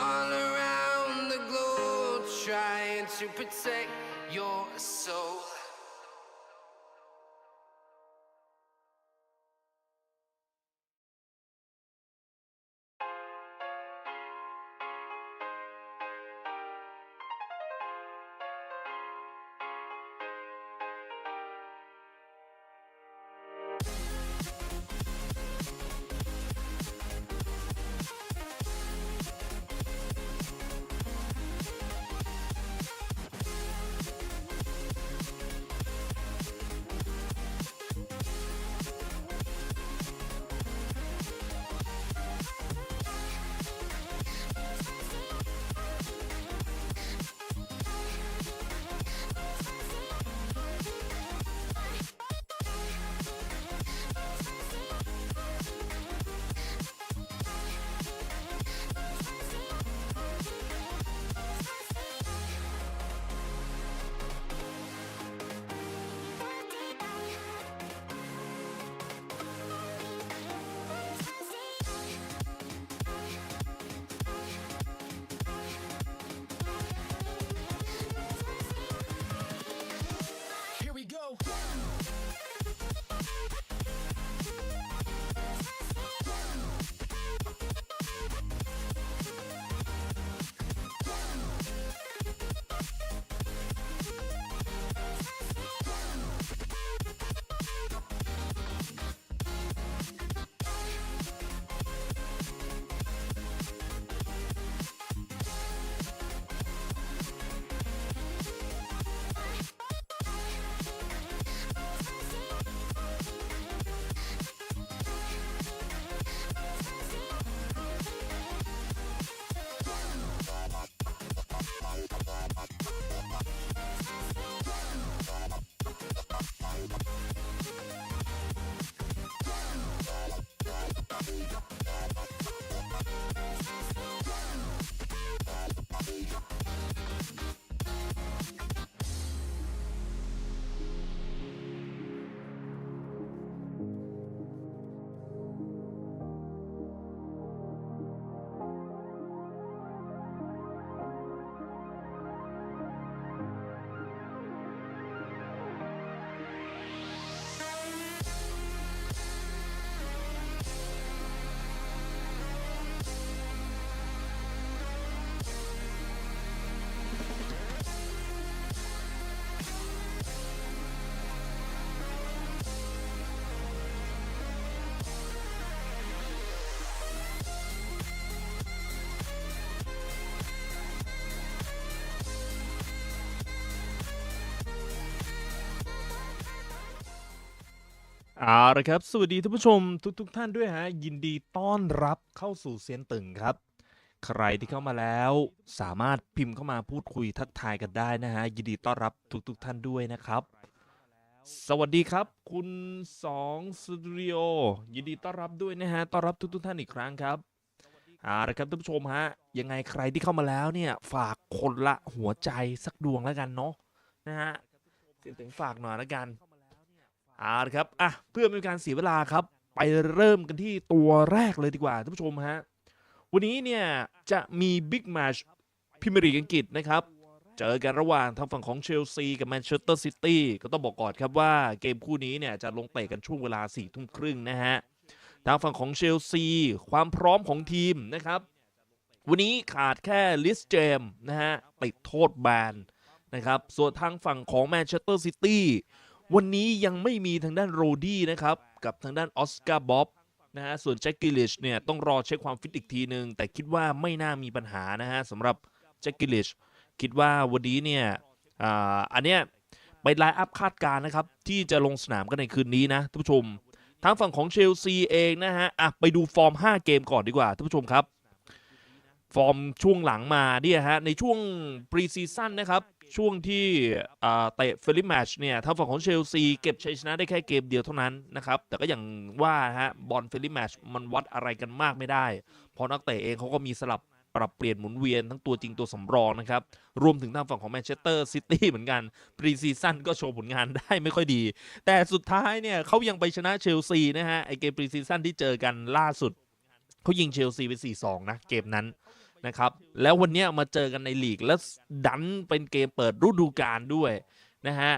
all around the globe trying to protect your soul. เอาละครับ สวัสดีท่านผู้ชมทุกๆทท่านด้วยฮะ ยินดีต้อนรับเข้าสู่เซียนตึงครับ ใครที่เข้ามาแล้ว สามารถพิมพ์เข้ามาพูดคุยทักทายกันได้นะฮะ ยินดีต้อนรับทุกๆทท่านด้วยนะครับ สวัสดีครับ คุณสองสตูดิโอยินดีต้อนรับด้วยนะฮะ ต้อนรับทุกๆทท่านอีกครั้งครับเอาละครับท่านผู้ชมฮะ ยังไงใครที่เข้ามาแล้วเนี่ยฝากคนละหัวใจสักดวงแล้วกันเนาะนะฮะเซียนตึงฝากหน่อยแล้วกัน เอาละครับอะเพื่อไม่เป็นการเสียเวลาครับ ไปเริ่มกันที่ตัวแรกเลยดีกว่าท่านผู้ชมฮะวันนี้เนี่ยจะมีบิ๊กแมชพิมรีกอังกฤษนะครับ เจอกันระหว่างทางฝั่งของเชลซีกับแมนเชสเตอร์ซิตี้ก็ต้องบอกก่อนครับว่าเกมคู่นี้เนี่ยจะลงเตะกันช่วงเวลา4ี่ทุ่มครึ่งนะฮะทางฝั่งของเชลซี ความพร้อมของทีมนะครับ วันนี้ขาดแค่ลิสเจมส์นะฮะติดโทษแบนนะครับ ส่วนทางฝั่งของแมนเชสเตอร์ซิตี้ วันนี้ยังไม่มีทางด้านโรดี้นะครับ กับทางด้านออสการ์บ๊อบนะฮะส่วนแจ็คกิลิชเนี่ยต้องรอเช็คความฟิตอีกทีหนึ่งแต่คิดว่าไม่น่ามีปัญหานะฮะสำหรับแจ็คกิลิชคิดว่าวันนี้เนี่ยอ่าอันเนี้ยเป็นไลน์อัพคาดการนะครับ ที่จะลงสนามกันในคืนนี้นะท่านผู้ชม ทางฝั่งของเชลซีเองนะฮะอะไปดูฟอร์ม 5 เกมก่อนดีกว่าท่านผู้ชมครับ ฟอร์มช่วงหลังมาเนี่ยฮะในช่วงปรีซีซั่นนะครับ ช่วงที่เตะเฟรลิแมชเนี่ยทางฝั่งของเชลซีเก็บชัยชนะได้แค่เกมเดียวเท่านั้นนะครับ แต่ก็อย่างว่าฮะบอลเฟรลิแมชมันวัดอะไรกันมากไม่ได้ เพราะนักเตะเองเขาก็มีสลับปรับเปลี่ยนหมุนเวียนทั้งตัวจริงตัวสำรองนะครับ รวมถึงทางฝั่งของแมนเชสเตอร์ซิตี้เหมือนกันปรีซีซั่นก็โชว์ผลงานได้ไม่ค่อยดี แต่สุดท้ายเนี่ยเขายังไปชนะเชลซีนะฮะไอเกมปรีซีซั่นที่เจอกันล่าสุดเขายิงเชลซีไป 4-2 นะ เกมนั้น นะครับ แล้ววันนี้มาเจอกันในลีกแล้วดันเป็นเกมเปิดฤดูกาลด้วยนะฮะ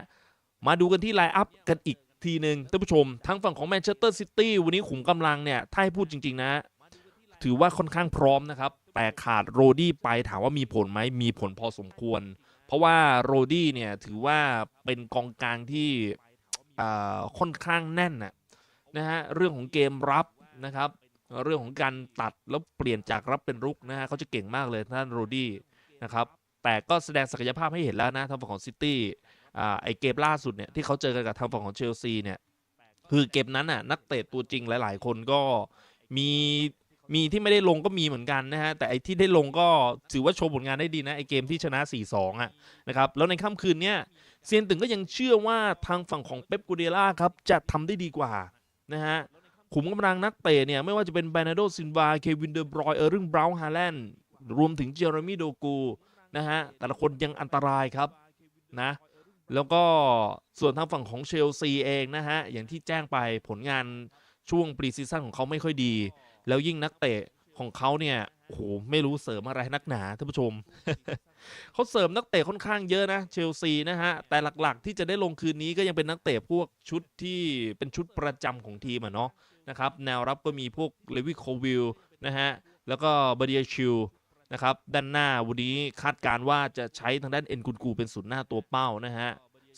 มาดูกันที่ไลน์อัพกันอีกทีหนึ่งท่านผู้ชม ทั้งฝั่งของแมนเชสเตอร์ซิตี้วันนี้ขุมกำลังเนี่ย ถ้าให้พูดจริง ๆ นะ ถือว่าค่อนข้างพร้อมนะครับ แต่ขาดโรดี้ไปถามว่ามีผลไหมมีผลพอสมควร เพราะว่าโรดี้เนี่ยถือว่าเป็นกองกลางที่อ่าค่อนข้างแน่นนะนะฮะเรื่องของเกมรับนะครับ เรื่องของการตัดแล้วเปลี่ยนจากรับเป็นรุกนะฮะเขาจะเก่งมากเลยท่านโรดี้นะครับแต่ก็แสดงศักยภาพให้เห็นแล้วนะทางฝั่งของซิตี้อ่าไอเกมล่าสุดเนี่ยที่เขาเจอกันกับทางฝั่งของเชลซีเนี่ยคือเกมนั้นน่ะนักเตะตัวจริงหลาย ๆ คนก็มีมีที่ไม่ได้ลงก็มีเหมือนกันนะฮะแต่ไอที่ได้ลงก็ถือว่าโชว์ผลงานได้ดีนะไอเกมที่ชนะ 4-2อะนะครับแล้วในค่ำคืนเนี้ยเซียนตึงก็ยังเชื่อว่าทางฝั่งของเป๊ปกูเดล่าครับจะทำได้ดีกว่านะฮะ ขุมกำลังนักเตะเนี่ย ไม่ว่าจะเป็นแบ r นาโดซินวา เควินเดอร์บรอยเออร์ริงบราวน์ฮาแลนด์รวมถึงเจอร์มีโดกูนะฮะ แต่ละคนยังอันตรายครับนะ แล้วก็ส่วนทางฝั่งของเชลซีเองนะฮะ อย่างที่แจ้งไปผลงานช่วงปรีซีซั่นของเขาไม่ค่อยดี แล้วยิ่งนักเตะของเขาเนี่ย โอ้โหไม่รู้เสริมอะไรนักหนาท่านผู้ชม เขาเสริมนักเตะค่อนข้างเยอะนะเชลซีนะฮะ แต่หลักๆ ที่จะได้ลงคืนนี้ก็ยังเป็นนักเตะพวกชุดที่เป็นชุดประจำของทีมอะเนาะนะครับแนวรับก็มีพวกเลวิโควิลนะฮะ แล้วก็บเดียชิลนะครับด้านหน้าวันนี้คาดการณ์ว่าจะใช้ทางด้านเอ็นกุนกูเป็นศูนย์หน้าตัวเป้านะฮะ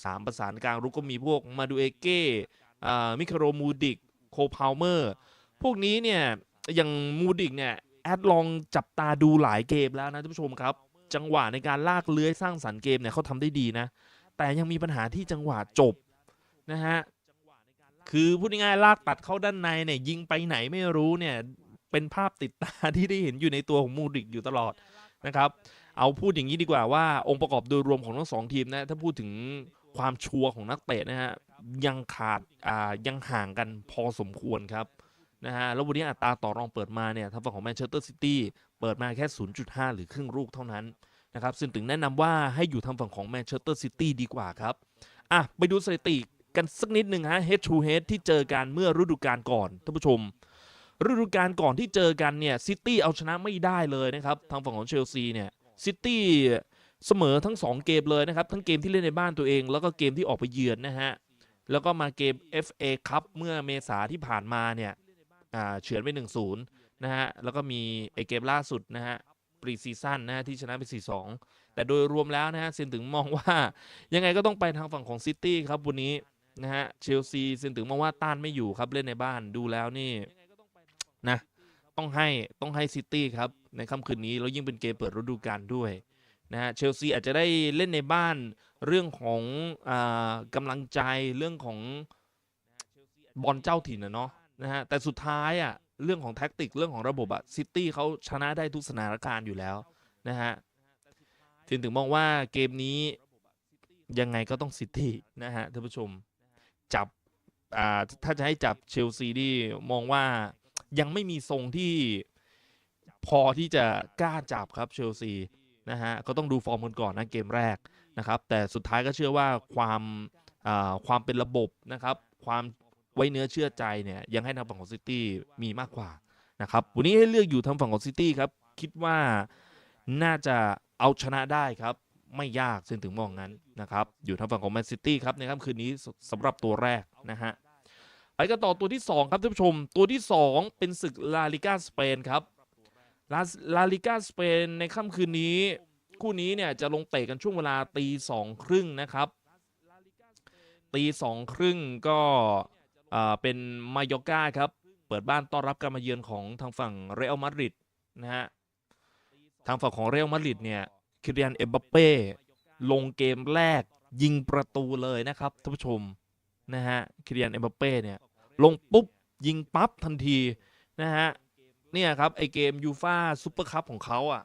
สามประสานกลางรุกก็มีพวกมาดูเอเก้อ่ามิคาโรมูดิกโคพาวเมอร์พวกนี้เนี่ยอย่างมูดิกเนี่ย แอดลองจับตาดูหลายเกมแล้วนะท่านผู้ชมครับ จังหวะในการลากเลื้อยสร้างสรรค์เกมเนี่ยเขาทำได้ดีนะ แต่ยังมีปัญหาที่จังหวะจบนะฮะคือพูดง่ายๆลากตัดเข้าด้านในเนี่ยยิงไปไหนไม่รู้เนี่ยเป็นภาพติดตาที่ได้เห็นอยู่ในตัวของมูริกอยู่ตลอดนะครับ เอาพูดอย่างนี้ดีกว่าว่าองค์ประกอบโดยรวมของทั้งสองทีมนะถ้าพูดถึงความชัวร์ของนักเตะนะฮะยังขาดอ่ายังห่างกันพอสมควรครับ นะฮะแล้ววันนี้อัตราต่อรองเปิดมาเนี่ยทางฝั่งของแมนเชสเตอร์ซิตี้เปิดมาแค่ 0.5 หรือครึ่งลูกเท่านั้นนะครับซึ่งถึงแนะนำว่าให้อยู่ทางฝั่งของแมนเชสเตอร์ซิตี้ดีกว่าครับอะไปดูสถิติกันสักนิดหนึ่งฮะ head to head ที่เจอกันเมื่อฤดูกาลก่อนท่านผู้ชมฤดูกาลก่อนที่เจอกันเนี่ยซิตี้เอาชนะไม่ได้เลยนะครับทางฝั่งของเชลซีเนี่ยซิตี้เสมอทั้ง 2 เกมเลยนะครับ ทั้งเกมที่เล่นในบ้านตัวเอง แล้วก็เกมที่ออกไปเยือนนะฮะ แล้วก็มาเกม FA คัพเมื่อเมษาที่ผ่านมาเนี่ย เฉือนไป1-0นะฮะ แล้วก็มีไอเกมล่าสุดนะฮะปรีซีซั่นนะฮะที่ชนะไป 4-2 แต่โดยรวมแล้วนะฮะเซนถึงมองว่ายังไงก็ต้องไปทางฝั่งของซิตี้ครับวันนี้นะฮะเชลซีเซึ่งถึงมองว่าต้านไม่อยู่ครับเล่นในบ้านดูแล้วนี่นะต้องให้ต้องให้ซิตี้ครับในค่ำคืนนี้แล้วยิ่งเป็นเกมเปิดฤดูกาลด้วยนะฮะเชลซีอาจจะได้เล่นในบ้านเรื่องของอากำลังใจเรื่องของบอลเจ้าถิ่นนะเนาะ นะฮะแต่สุดท้ายอะเรื่องของแท็กติกเรื่องของระบบอะซิตี้เขาชนะได้ทุกสถานการณ์อยู่แล้วนะฮะถึงถึงมองว่าเกมนี้ยังไงก็ต้องซิตี้นะฮะท่านผู้ชมจับอ่าถ้าจะให้จับเชลซีนี่มองว่ายังไม่มีทรงที่พอที่จะกล้าจับครับเชลซีนะฮะก็ต้องดูฟอร์มกันก่อนนะเกมแรกนะครับ แต่สุดท้ายก็เชื่อว่าความอ่าความเป็นระบบนะครับ ความ ไว้เนื้อเชื่อใจเนี่ยยังให้ทางฝั่งของซิตี้มีมากกว่านะครับวันนี้ให้เลือกอยู่ทางฝั่งของซิตี้ครับคิดว่าน่าจะเอาชนะได้ครับไม่ยากซึ่งถึงมองงั้นนะครับอยู่ทางฝั่งของแมนซิตี้ครับในค่ำคืนนี้สสำหรับตัวแรกนะฮะไปกันต่อตัวที่ 2 ครับท่านผู้ชม ตัวที่ 2 เป็นศึกลาลิก้าสเปนครับลาลาลิก้าสเปนในค่ำคืนนี้ คู่นี้เนี่ยจะลงเตะกันช่วงเวลาตีสองครึ่งนะครับตีสองครึ่งก็ อ่าเป็นมายอกาครับ เปิดบ้านต้อนรับการมาเยือนของทางฝั่งเรอัลมาดริดนะฮะ ทางฝั่งของเรอัลมาดริดเนี่ยคิริยันเอ็มบัปเป้ลงเกมแรกยิงประตูเลยนะครับท่านผู้ชมนะฮะคิริยันเอ็มบัปเป้เนี่ยลงปุ๊บยิงปั๊บทันทีนะฮะเนี่ยครับไอเกมยูฟาซูเปอร์คัพของเขาอะ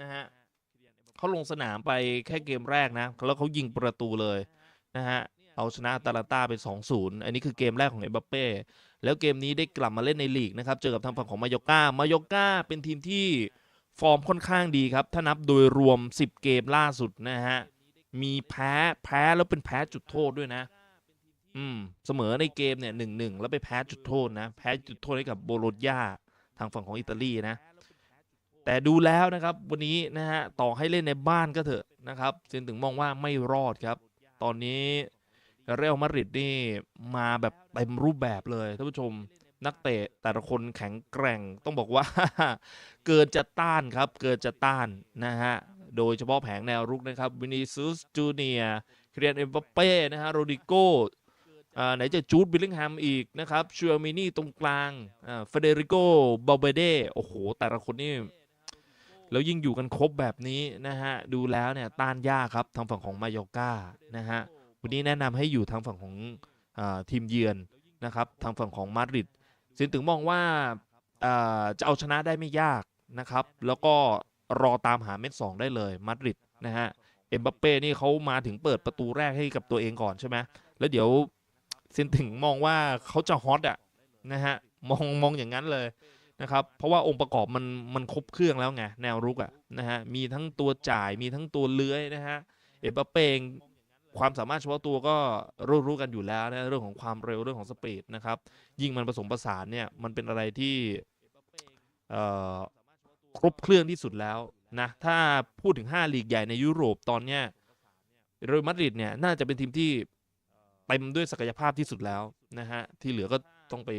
นะฮะเขาลงสนามไปแค่เกมแรกนะ แล้วเขายิงประตูเลยนะฮะ เอาชนะอาตาลาต้าไป 2-0 อันนี้คือเกมแรกของเอ็มบัปเป้ แล้วเกมนี้ได้กลับมาเล่นในลีกนะครับ เจอกับทางฝั่งของมายอก้ามายอก้าเป็นทีมที่ฟอร์มค่อนข้างดีครับ ถ้านับโดยรวม 10 เกมล่าสุดนะฮะ มีแพ้แพ้แล้วเป็นแพ้จุดโทษด้วยนะ อืม เสมอในเกมเนี่ยหนึ่งหนึ่งแล้วไปแพ้จุดโทษนะ แพ้จุดโทษให้กับโบโลญญาทางฝั่งของอิตาลีนะ แต่ดูแล้วนะครับวันนี้นะฮะต่อให้เล่นในบ้านก็เถอะนะครับจนถึงมองว่าไม่รอดครับ ตอนนี้ เรอัลมาดริดนี่มาแบบเต็มรูปแบบเลยท่านผู้ชมนักเตะแต่ละคนแข็งแกร่งต้องบอกว่า เกินจะต้านครับ เกินจะต้านนะฮะ โดยเฉพาะแผงแนวรุกนะครับวินิซุสจูเนียเครียนเอ็มบัปเป้นะฮะโรดิโกอ่าไหนจะจูดบิลลิงแฮมอีกนะครับชูอามินี่ตรงกลางอ่าเฟเดริโกบาเบเดโอ้โห แต่ละคนนี่ แล้วยิ่งอยู่กันครบแบบนี้นะฮะ ดูแล้วเนี่ยต้านยากครับทางฝั่งของมายอร์ก้านะฮะ วันนี้แนะนำให้อยู่ทางฝั่งของอทีมเยือนนะครับ ทางฝั่งของมาดริดซึ่งถึงมองว่าจะเอาชนะได้ไม่ยากนะครับ แล้วก็รอตามหาเม็ดสองได้เลยมาดริดนะฮะเอ็มบัปเป้นี่เขามาถึงเปิดประตูแรกให้กับตัวเองก่อนใช่ไหมแล้วเดี๋ยวเซนถึงมองว่าเขาจะฮอตอะนะฮะมองมองอย่างนั้นเลยนะครับ เพราะว่าองค์ประกอบมันมันครบเครื่องแล้วไงแนวรุกอะนะฮะมีทั้งตัวจ่ายมีทั้งตัวเลื้อยนะฮะเอ็มบัปเป้เอง ความสามารถเฉพาะตัวก็รู้รู้กันอยู่แล้วนะเรื่องของความเร็วเรื่องของสปีดนะครับ ยิ่งมันผสมผสานเนี่ยมันเป็นอะไรที่ครบเครื่องที่สุดแล้วนะถ้าพูดถึง 5 ลีกใหญ่ในยุโรปตอนเนี้ยเรอัลมาดริดเนี่ยน่าจะเป็นทีมที่เต็มด้วยศักยภาพที่สุดแล้วนะฮะที่เหลือก็ต้องไป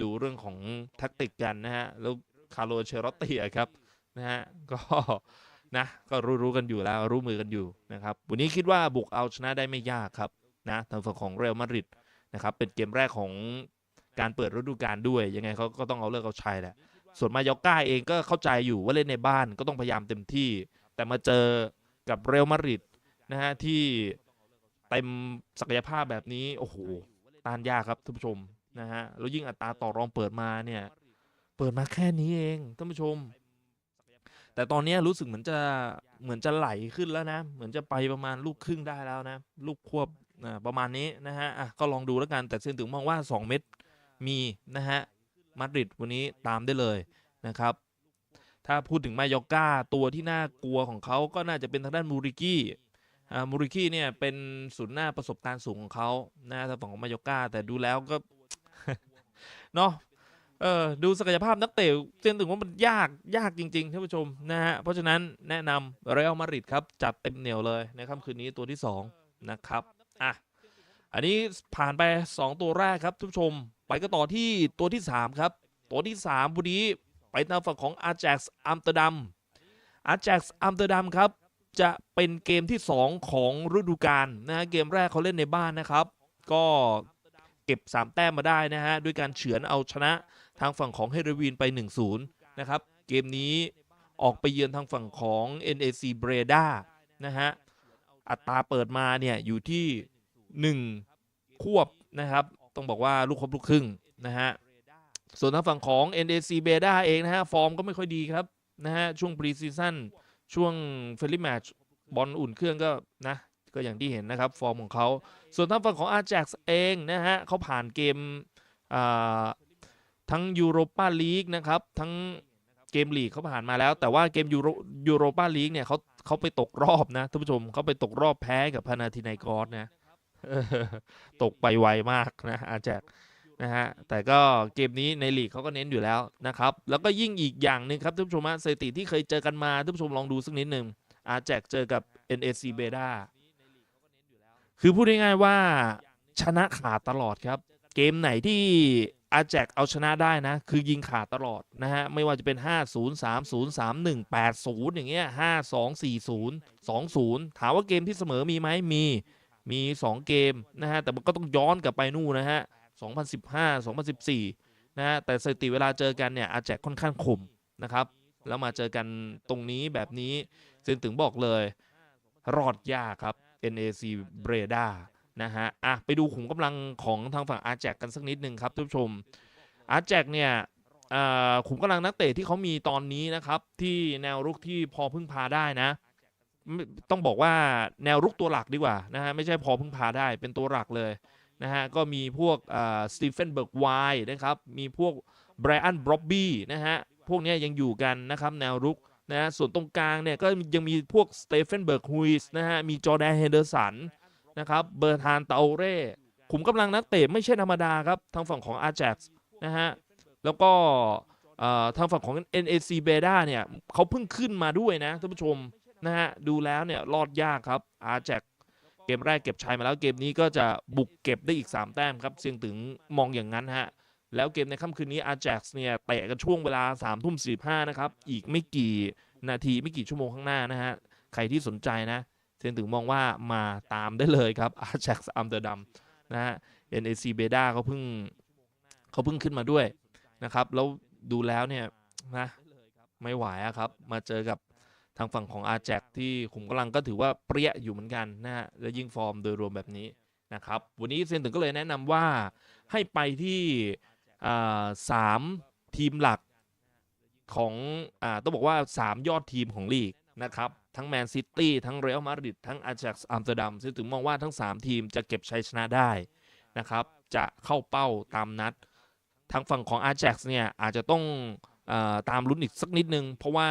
ดูเรื่องของแท็กติกกันนะฮะแล้วคาร์โลเชโรตติอะครับนะฮะก็ นะก็รู้ๆกันอยู่แล้วรู้มือกันอยู่นะครับวันนี้คิดว่าบุกเอาชนะได้ไม่ยากครับนะทางฝั่งของเรอัลมาดริดนะครับเป็นเกมแรกของการเปิดฤดูกาลด้วยยังไงเขาก็ต้องเอาเลิกเอาชัยแหละส่วนมายอก้าเองก็เข้าใจอยู่ว่าเล่นในบ้านก็ต้องพยายามเต็มที่ แต่มาเจอกับเรอัลมาดริดนะฮะที่เต็มศักยภาพแบบนี้โอ้โหต้านยากครับท่านผู้ชมนะฮะแล้วยิ่งอัตราต่อรองเปิดมาเนี่ยเปิดมาแค่นี้เองท่านผู้ชม แต่ตอนนี้รู้สึกเหมือนจะเหมือนจะไหลขึ้นแล้วนะ เหมือนจะไปประมาณลูกครึ่งได้แล้วนะ ลูกควบประมาณนี้นะฮะอะก็ลองดูแล้วกันแต่เซนถึงมองว่า 2 เม็ดมีนะฮะมาดริดวันนี้ตามได้เลยนะครับ ถ้าพูดถึงมายอร์ก้าตัวที่น่ากลัวของเขาก็น่าจะเป็นทางด้านมูริกี้อ่ามูริกี้เนี่ยเป็นศูนย์หน้าประสบการณ์สูงของเขานะทางฝั่งของมายอร์ก้าแต่ดูแล้วก็เนาะ เออดูศักยภาพนักเตะเซนถึงว่ามันยากยากจริงๆท่านผู้ชมนะฮะเพราะฉะนั้นแนะนำเรอัลมาดริดครับ จัดเต็มเหนียวเลยในค่ำคืนนี้ตัวที่ 2 นะครับอะอันนี้ผ่านไป 2 ตัวแรกครับท่านผู้ชม ไปก็ต่อที่ตัวที่ 3 ครับ ตัวที่3วันนี้ไปทางฝั่งของอา j จ x อัมสเตอร์ดัมอา j จ x อัมสเตอร์ดัมครับ จะเป็นเกมที่ 2 ของฤดูกาลนะฮะเกมแรกเขาเล่นในบ้านนะครับ ก็ เก็บ 3 แต้มมาได้นะฮะ ด้วยการเฉือนเอาชนะทางฝั่งของเฮรวีนไป 1-0 นะครับ เกมนี้ออกไปเยือนทางฝั่งของ NAC Breda นะฮะ อัตราเปิดมาเนี่ย อยู่ที่ 1 ควบนะครับ ต้องบอกว่าลูกครบลูกครึ่งนะฮะ ส่วนทางฝั่งของ NAC b e d a เองนะฮะ ฟอร์มก็ไม่ค่อยดีครับนะฮะ ช่วงปรีซีซั่นช่วงเฟรนลี่แมตช์บอลอุ่นเครื่องก็นะก็อย่างที่เห็นนะครับ ฟอร์มของเขา ส่วนทางฝั่งของ Ajax เองนะฮะเขาผ่านเกมทั้งยูโรปาลีกนะครับทั้งเกมลีกเขาผ่านมาแล้ว แต่ว่าเกมยูโรยูโรปาลีกเนี่ยเขาเขาไปตกรอบนะท่านผู้ชมเขาไปตกรอบแพ้กับพานาธินายกอสนะตกไปไวมากนะอาแจกนะฮะแต่ก็เกมนี้ในลีกเขาก็เน้นอยู่แล้วนะครับ แล้วก็ยิ่งอีกอย่างหนึ่งครับท่านผู้ชมฮะสถิติที่เคยเจอกันมาท่านผู้ชมลองดูสักนิดหนึ่งอาแจกเจอกับ NAC b e d a คือพูดง่ายๆว่าชนะขาดตลอดครับ เกมไหนที่อาแจกเอาชนะได้นะ คือยิงขาดตลอดนะฮะ ไม่ว่าจะเป็น 5 0 3 0 3 1 8 0 อย่างเงี้ย 5 2 4 0 2 0 ถามว่าเกมที่เสมอมีไหมมี มี 2 เกมนะฮะ แต่มันก็ต้องย้อนกลับไปนู่นนะฮะ 2015 2014 นะฮะ แต่สถิติเวลาเจอกันเนี่ยอาแจกค่อนข้างคมนะครับ แล้วมาเจอกันตรงนี้แบบนี้ซึ่งถึงบอกเลย รอดยากครับ NAC Breda นะฮะอะไปดูขุมกำลังของทางฝั่งอาแจกกันสักนิดหนึ่งครับท่านผู้ชมอาแจกเนี่ยอ่าขุมกำลังนักเตะที่เขามีตอนนี้นะครับที่แนวรุกที่พอพึ่งพาได้นะไม่ต้องบอกว่าแนวรุกตัวหลักดีกว่านะฮะไม่ใช่พอพึ่งพาได้เป็นตัวหลักเลยนะฮะก็มีพวกสตีเฟนเบิร์กไวนะครับมีพวกไบรอันบร็อบบี้นะฮะพวกเนี้ยยังอยู่กันนะครับแนวรุก นะฮะส่วนตรงกลางเนี่ยก็ยังมีพวกสเตเฟนเบิร์กฮุยส์นะฮะมีจอร์แดนเฮเดอร์สันนะครับเบอร์ทานเตาเร่ขุมกำลังนักเตะไม่ใช่ธรรมดาครับทางฝั่งของอา j a x นะฮะแล้วก็ทางฝั่งของ NAC b e d a เนี่ยเขาเพิ่งขึ้นมาด้วยนะท่านผู้ชมนะฮะดูแล้วเนี่ยรอดยากครับอา j a x เกมแรกเก็บชัยมาแล้วเกมนี้ก็จะบุกเก็บได้อีก 3 แต้มครับเสียงถึงมองอย่างนั้นฮะ แล้วเกมในค่ำคืนนี้อา j a x เนี่ยเตะกันช่วงเวลา3ามทุ่มสีนะครับ อีกไม่กี่นาทีไม่กี่ชั่วโมงข้างหน้านะฮะ ใครที่สนใจนะเซนถึงมองว่ามาตามได้เลยครับอา j a x อัมเตอร์ดัมนะฮะ NAC b e d a เขาเพิ่งเขาเพิ่งขึ้นมาด้วยนะครับ แล้วดูแล้วเนี่ยนะไม่ไหวอะครับ มาเจอกับทางฝั่งของอา j a x ที่ขุมกำลังก็ถือว่าเปรี้ยอยู่เหมือนกันนะฮะ และยิ่งฟอร์มโดยรวมแบบนี้นะครับ วันนี้เซนถึงก็เลยแนะนำว่าให้ไปที่ สามทีมหลักของอต้องบอกว่า 3 ยอดทีมของลีกนะครับทั้งแมนซิตี้ทั้งเรอัลมาดริดทั้งอา j a x อัมสเตอร์ดัมซึ่งถึงมองว่าทั้ง 3 ทีมจะเก็บชัยชนะได้นะครับจะเข้าเป้าตามนัด ทางฝั่งของอา j a x เนี่ยอาจจะต้องอตามลุ้นอีกสักนิดนึง เพราะว่า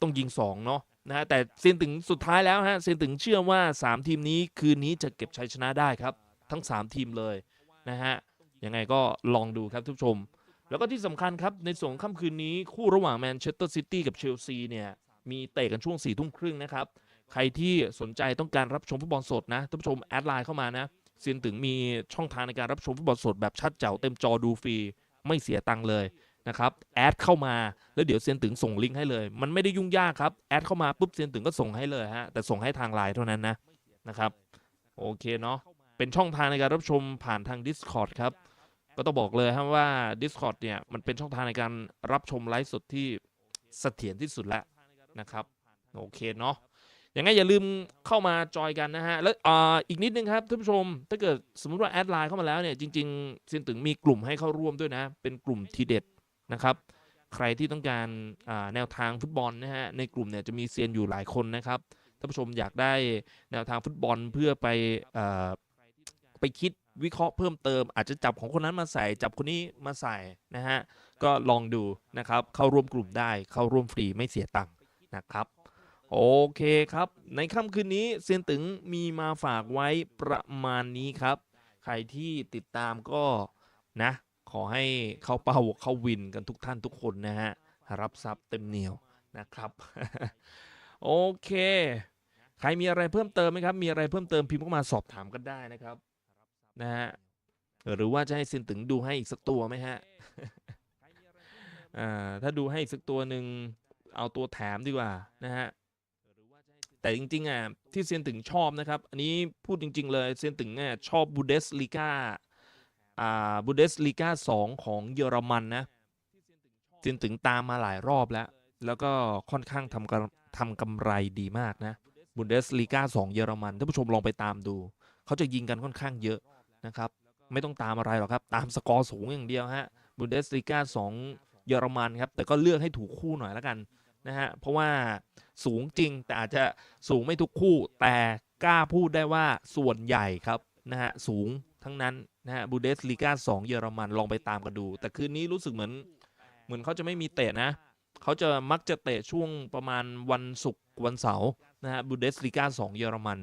ต้องยิง2เนาะนะฮะแต่เซนถึงสุดท้ายแล้วฮะเซนถึงเชื่อว่า 3 ทีมนี้คืนนี้จะเก็บชัยชนะได้ครับ ทั้ง 3 ทีมเลยนะฮะ ยังไงก็ลองดูครับทุกผู้ชม แล้วก็ที่สำคัญครับ ในส่วนของค่ำคืนนี้คู่ระหว่างแมนเชสเตอร์ซิตี้กับเชลซีเนี่ย มีเตะกันช่วง4ี่ทุ่มครึ่งนะครับ ใครที่สนใจต้องการรับชมฟุตบอลสดนะท่านผู้ชมแอดไลน์เข้ามานะเซียนถึงมีช่องทางในการรับชมฟุตบอลสดแบบชัดเจ๋วเต็มจอดูฟรีไม่เสียตังค์เลยนะครับแอดเข้ามาแล้วเดี๋ยวเซียนถึงส่งลิงก์ให้เลย มันไม่ได้ยุ่งยากครับแอดเข้ามาปุ๊บเซียนถึงก็ส่งให้เลยฮะแต่ส่งให้ทางไลน์เท่านั้นนะนะครับโอเคเนาะเป็นช่องทางในการรับชมผ่านทาง Discord ครับ ก็ต้องบอกเลยครับว่า Discord เนี่ย มันเป็นช่องทางในการรับชมไลฟ์สดที่เสถียรที่สุดแล้วนะครับ โอเคเนาะอยังไงอย่าลืมเข้ามาจอยกันนะฮะ แล้วอ่าอีกนิดนึงครับท่านผู้ชม ถ้าเกิดสมมติว่าแอดไลน์เข้ามาแล้วเนี่ยจริงๆเซียนถึงมีกลุ่มให้เข้าร่วมด้วยนะ เป็นกลุ่มทีเด็ดนะครับ ใครที่ต้องการแนวทางฟุตบอลนะฮะในกลุ่มเนี่ยจะมีเซียนอยู่หลายคนนะครับท่านผู้ชมอยากได้แนวทางฟุตบอลเพื่อไปอ่าไปคิด วิเคราะห์เพิ่มเติม อาจจะจับของคนนั้นมาใส่จับคนนี้มาใส่นะฮะก็ลองดูนะครับเข้าร่วมกลุ่มได้เข้าร่วมฟรีไม่เสียตังค์นะครับโอเคครับ ในค่ำคืนนี้เซียนตึงมีมาฝากไว้ประมาณนี้ครับ ใครที่ติดตามก็นะ ขอให้เข้าเป้าเข้าวินกันทุกท่านทุกคนนะฮะ รับทรัพย์เต็มเหนียวนะครับ โอเค ใครมีอะไรเพิ่มเติมไหมครับ มีอะไรเพิ่มเติมพิมพ์เข้ามาสอบถามกันได้นะครับ นะฮะหรือว่าจะให้เซียนตึงดูให้อีกสักตัวไหมฮะอ่าถ้าดูให้อีกสักตัวหนึ่งเอาตัวแถมดีกว่านะฮะแต่จริงๆอะที่เซียนตึงชอบนะครับ อันนี้พูดจริง ๆ เลยเซียนตึงเนี่ยชอบบูเดสลีกาอ่าบูเดสลีกาสองของเยอรมันนะเซียนตึงตามมาหลายรอบแล้ว แล้วก็ค่อนข้างทำกำทำกำไรดีมากนะบูเดสลีกาสองเยอรมันท่านผู้ชมลองไปตามดู เขาจะยิงกันค่อนข้างเยอะ นะครับ ไม่ต้องตามอะไรหรอกครับ ตามสกอร์สูงอย่างเดียวฮะบุนเดสลีกาสองเยอรมันครับ แต่ก็เลือกให้ถูกคู่หน่อยแล้วกันนะฮะ เพราะว่าสูงจริงแต่อาจจะสูงไม่ทุกคู่ แต่กล้าพูดได้ว่าส่วนใหญ่ครับนะฮะสูงทั้งนั้นนะฮะบูเดสลีกาสองเยอรมันลองไปตามกันดู แต่คืนนี้รู้สึกเหมือน เหมือนเขาจะไม่มีเตะนะ เขาจะมักจะเตะช่วงประมาณวันศุกร์วันเสาร์นะฮะบูเดสลีกาสองเยอรมัน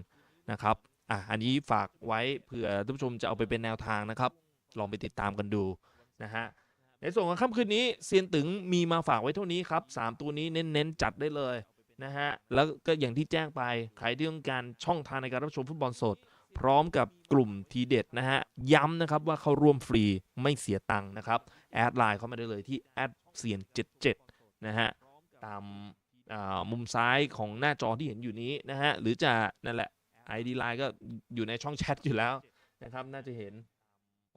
นะครับ อะอันนี้ฝากไว้เผื่อท่านผู้ชมจะเอาไปเป็นแนวทางนะครับ ลองไปติดตามกันดูนะฮะในส่วนของค่ำคืนนี้เซียนตึงมีมาฝากไว้เท่านี้ครับสามตัวนี้เน้นๆจัดได้เลยนะฮะแล้วก็อย่างที่แจ้งไปใครที่ต้องการช่องทางในการรับชมฟุตบอลสด พร้อมกับกลุ่มทีเด็ดนะฮะย้ำนะครับว่าเขาร่วมฟรีไม่เสียตังค์นะครับแอดไลน์เข้ามาได้เลยที่แอดเซียน77นะฮะตามมุมซ้ายของหน้าจอที่เห็นอยู่นี้นะฮะหรือจะนั่นแหละ ID ไลน์ก็อยู่ในช่องแชทอยู่แล้วนะครับ น่าจะเห็น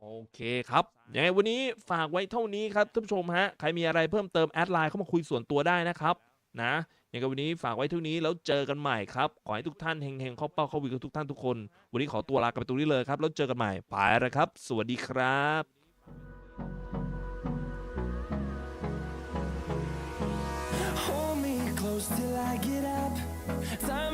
โอเคครับยังไงวันนี้ฝากไว้เท่านี้ครับท่านผู้ชมฮะ ใครมีอะไรเพิ่มเติมแอดไลน์เข้ามาคุยส่วนตัวได้นะครับนะยังไงวันนี้ฝากไว้เท่านี้แล้วเจอกันใหม่ครับ ขอให้ทุกท่านเฮงๆเข้าเป้าเข้าวิกันทุกท่านทุกคน วันนี้ขอตัวลากันไปตรงนี้เลยครับ แล้วเจอกันใหม่ไปแล้วครับ สวัสดีครับ Hold me close till I get up. Time is barely